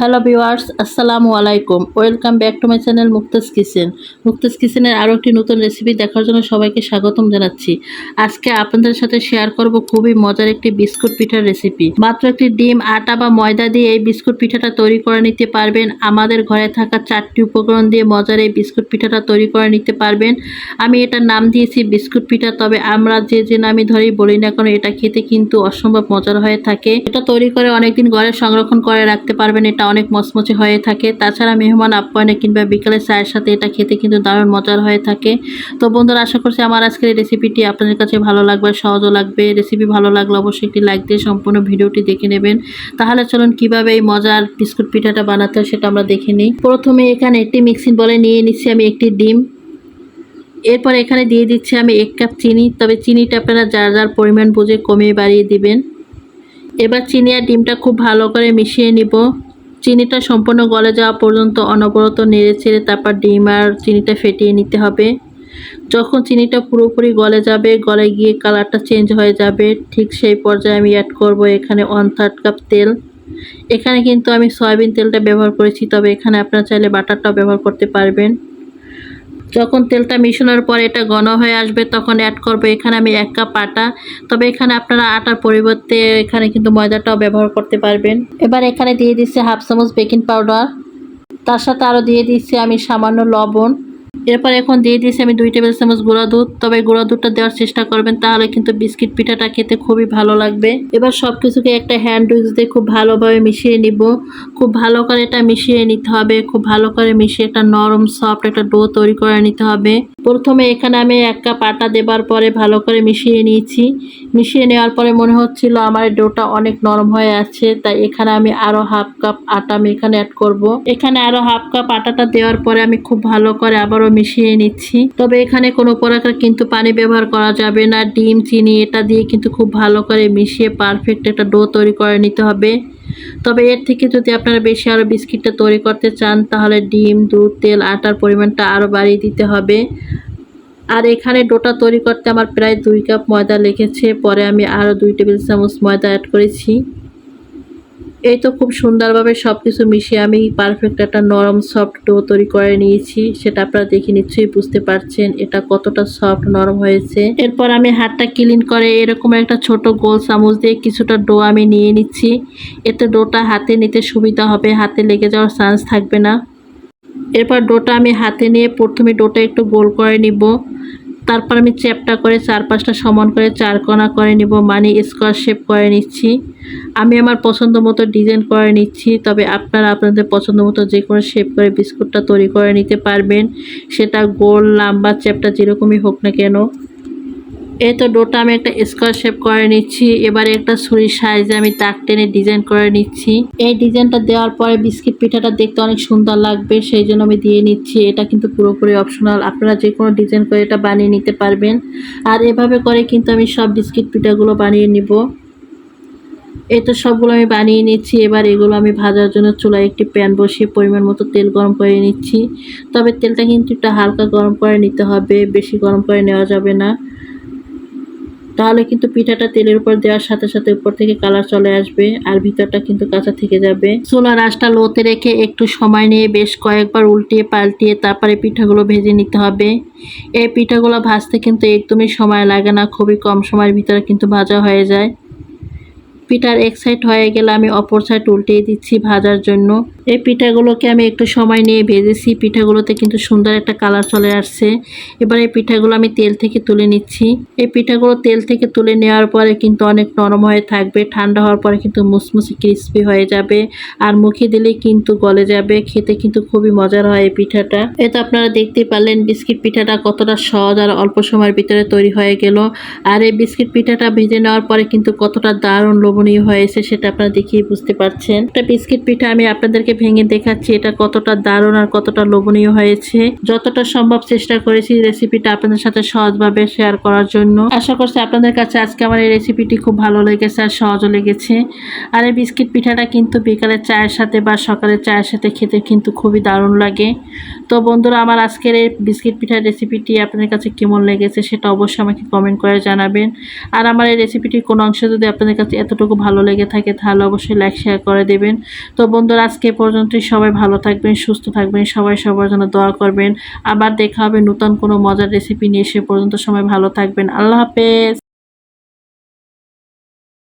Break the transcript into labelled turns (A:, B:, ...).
A: Hello viewers, আসসালামু আলাইকুম। Welcome back to my channel Muktaz kitchen. Muktaz কিচেনের আরও একটি নতুন রেসিপি দেখার জন্য সবাইকে স্বাগতম জানাচ্ছি। আজকে আপনাদের সাথে শেয়ার করব খুবই মজার একটি বিস্কুট পিঠার রেসিপি। মাত্র একটি ডিম, আটা বা ময়দা দিয়ে এই বিস্কুট পিঠাটা তৈরি করে নিতে পারবেন। আমাদের ঘরে থাকা চারটি উপকরণ দিয়ে মজার এই বিস্কুট পিঠাটা তৈরি করে নিতে পারবেন। আমি এটার নাম দিয়েছি বিস্কুট পিঠা, তবে আমরা যে যে নামই ধরেই বলি না কেন, এটা খেতে কিন্তু অসম্ভব মজার হয়ে থাকে। এটা তৈরি করে অনেকদিন ঘরে সংরক্ষণ করে রাখতে পারবেন, এটা অনেক মচমচে হয়ে থাকে। তাছাড়া মেহমান আপ্যায়নে কিংবা বিকালে চায়ের সাথে এটা খেতে কিন্তু দারুণ মজার হয়ে থাকে। তো বন্ধুরা, আশা করছি আমার আজকের এই রেসিপিটি আপনাদের কাছে ভালো লাগবে, সহজও লাগবে। রেসিপি ভালো লাগলে অবশ্যই একটি লাইক দিয়ে সম্পূর্ণ ভিডিওটি দেখে নেবেন। তাহলে চলুন কীভাবে এই মজার বিস্কুট পিঠাটা বানাতে হয় সেটা আমরা দেখে নিই। প্রথমে এখানে একটি মিক্সিং বলে নিয়ে নিচ্ছি আমি একটি ডিম। এরপর এখানে দিয়ে দিচ্ছি আমি এক কাপ চিনি। তবে চিনিটা আপনারা যার যার পরিমাণ বুঝে কমিয়ে বাড়িয়ে দিবেন। এবার চিনি আর ডিমটা খুব ভালো করে মিশিয়ে নিব। চিনিটা সম্পূর্ণ গলে যাওয়া পর্যন্ত অনবরত নেড়ে ছেড়ে তারপর ডিম আর চিনিটা ফেটিয়ে নিতে হবে। যখন চিনিটা পুরোপুরি গলে যাবে, গলে গিয়ে কালারটা চেঞ্জ হয়ে যাবে, ঠিক সেই পর্যায়ে আমি অ্যাড করব এখানে ওয়ান থার্ড কাপ তেল। এখানে কিন্তু আমি সয়াবিন তেলটা ব্যবহার করেছি, তবে এখানে আপনারা চাইলে বাটারটাও ব্যবহার করতে পারবেন। যখন তেলটা মিশানোর পর এটা ঘন হয়ে আসবে, তখন অ্যাড করব এখানে আমি এক কাপ আটা। তবে এখানে আপনারা আটার পরিবর্তে এখানে কিন্তু ময়দাটাও ব্যবহার করতে পারবেন। এবার এখানে দিয়ে দিচ্ছি হাফ চামচ বেকিং পাউডার তার সাথে আরও দিয়ে দিচ্ছি আমি সামান্য লবণ। এরপর এখন দিয়ে দিয়েছি আমি দুই টেবিল চামচ গুঁড়া দুধ। তবে গুঁড়া দুধটা দেওয়ার চেষ্টা করবেন, তাহলে কিন্তু বিস্কিট পিঠাটা খেতে খুবই ভালো লাগবে। এবার সব কিছুকে একটা হ্যান্ড উইক্স দিয়ে খুব ভালোভাবে মিশিয়ে নিব। খুব ভালো করে এটা মিশিয়ে নিতে হবে, খুব ভালো করে মিশিয়ে একটা নরম সফট একটা ডো তৈরি করে নিতে হবে। প্রথমে এখানে আমি এক কাপ আটা দেবার পরে ভালো করে মিশিয়ে নিয়েছি। মিশিয়ে নেওয়ার পরে মনে হচ্ছিল আমার ডোটা অনেক নরম হয়ে আছে, তাই এখানে আমি আরও হাফ কাপ আটা আমি এখানে অ্যাড করব। এখানে আরও হাফ কাপ আটাটা দেওয়ার পরে আমি খুব ভালো করে আবারও মিশিয়ে নিচ্ছি। তবে এখানে কোনো প্রকার কিন্তু পানি ব্যবহার করা যাবে না, ডিম, চিনি এটা দিয়ে কিন্তু খুব ভালো করে মিশিয়ে পারফেক্ট একটা ডো তৈরি করে নিতে হবে। তবে এর থেকে যদি আপনারা বেশি আরও বিস্কিটটা তৈরি করতে চান, তাহলে ডিম, দুধ, তেল, আটার পরিমাণটা আরও বাড়িয়ে দিতে হবে। আর এখানে ডোটা তৈরি করতে আমার প্রায় দুই কাপ ময়দা লেগেছে। পরে আমি আরও দুই টেবিল চামচ ময়দা অ্যাড করেছি। এই তো খুব সুন্দরভাবে সব কিছু মিশিয়ে আমি পারফেক্ট একটা নরম সফট ডো তৈরি করে নিয়েছি। সেটা আপনারা দেখে নিশ্চয়ই বুঝতে পারছেন এটা কতটা সফট নরম হয়েছে। এরপর আমি হাতটা ক্লিন করে এরকম একটা ছোট গোল চামচ দিয়ে কিছুটা ডো আমি নিয়ে নিচ্ছি। এতে ডোটা হাতে নিতে সুবিধা হবে, হাতে লেগে যাওয়ার চান্স থাকবে না। এরপর ডোটা আমি হাতে নিয়ে প্রথমে ডোটা একটু গোল করে নিব। তারপর আমি চ্যাপটা করে চার পাঁচটা সমান করে চার কোনা করে নিব মানে স্কোয়ার শেপ করে নিচ্ছি। আমি আমার পছন্দ মতো ডিজাইন করে নিচ্ছি, তবে আপনারা আপনাদের পছন্দ মতো যে কোনো শেপ করে বিস্কুটটা তৈরি করে নিতে পারবেন। সেটা গোল, লাম্বা, চ্যাপটা যেরকমই হোক না কেন। এই তো ডোটা আমি একটা স্কোয়ার শেপ করে নিচ্ছি। এবারে একটা ছুরির সাইজে আমি তাক টেনে ডিজাইন করে নিচ্ছি। এই ডিজাইনটা দেওয়ার পরে বিস্কিট পিঠাটা দেখতে অনেক সুন্দর লাগবে, সেই জন্য আমি দিয়ে নিচ্ছি। এটা কিন্তু পুরোপুরি অপশনাল আপনারা যে কোনো ডিজাইন করে এটা বানিয়ে নিতে পারবেন। আর এভাবে করে কিন্তু আমি সব বিস্কিট পিঠাগুলো বানিয়ে নিব। এই তো সবগুলো আমি বানিয়ে নিচ্ছি। এবার এগুলো আমি ভাজার জন্য চুলায় একটি প্যান বসিয়ে পরিমাণ মতো তেল গরম করে নিচ্ছি। তবে তেলটা কিন্তু একটু হালকা গরম করে নিতে হবে। বেশি গরম করে নেওয়া যাবে না। তাহলে কিন্তু পিঠাটা তেলের উপর দেওয়ার সাথে সাথে উপর থেকে কালার চলে আসবে আর ভিতরটা কিন্তু কাঁচা থেকে যাবে। চুলার আঁচটা লোতে রেখে একটু সময় নিয়ে বেশ কয়েকবার উল্টিয়ে পাল্টিয়ে তারপরে পিঠাগুলো ভেজে নিতে হবে। এই পিঠাগুলো ভাজতে কিন্তু একদমই সময় লাগে না, খুবই কম সময়ের ভিতরে কিন্তু ভাজা হয়ে যায়। পিঠার এক সাইড হয়ে গেলে আমি অপর সাইড উল্টিয়ে দিচ্ছি ভাজার জন্য। এই পিঠাগুলোকে আমি একটু সময় নিয়ে ভেজেছি। পিঠাগুলোতে কিন্তু সুন্দর একটা কালার চলে আসছে। এবার এই পিঠাগুলো আমি তেল থেকে তুলে নিচ্ছি। এই পিঠাগুলো তেল থেকে তুলে নেওয়ার পরে কিন্তু অনেক নরম হয়ে থাকবে। ঠান্ডা হওয়ার পরে কিন্তু মুসমুসি ক্রিস্পি হয়ে যাবে। আর মুখে দিলেই কিন্তু গলে যাবে। খেতে কিন্তু খুবই মজার হয় এই পিঠাটা। এটা আপনারা দেখতে পারলেন বিস্কিট পিঠাটা কতটা সহজ আর অল্প সময়ের ভিতরে তৈরি হয়ে গেল। আর এই বিস্কিট পিঠাটা ভেজে নেওয়ার পরে কিন্তু কতটা দারুণ লোভনীয় হয়েছে সেটা আপনারা দেখিয়ে বুঝতে পারছেন। একটা বিস্কিট পিঠা আমি আপনাদেরকে ভেঙে দেখাচ্ছি এটা কতটা দারুণ আর কতটা লোভনীয় হয়েছে। যতটা সম্ভব চেষ্টা করেছি রেসিপিটা আপনাদের সাথে সহজভাবে শেয়ার করার জন্য। আশা করছি আপনাদের কাছে আজকে আমার এই রেসিপিটি খুব ভালো লেগেছে আর সহজও লেগেছে। আর এই বিস্কিট পিঠাটা কিন্তু বিকালের চায়ের সাথে বা সকালের চায়ের সাথে খেতে কিন্তু খুবই দারুণ লাগে। তো বন্ধুরা, আমার আজকের এই বিস্কিট পিঠার রেসিপিটি আপনাদের কাছে কেমন লেগেছে সেটা অবশ্যই আমাকে কমেন্ট করে জানাবেন। আর আমার এই রেসিপিটির কোনো অংশ যদি আপনাদের কাছে এতটুকু ভালো লেগে থাকে, তাহলে অবশ্যই লাইক শেয়ার করে দেবেন। তো বন্ধুরা, আজকে এ পর্যন্তই। সবাই ভালো থাকবেন, সুস্থ থাকবেন, সবাই সবার জন্য দোয়া করবেন। আবার দেখা হবে নতুন কোনো মজার রেসিপি নিয়ে। সে পর্যন্ত সবাই ভালো থাকবেন। আল্লাহ হাফেজ।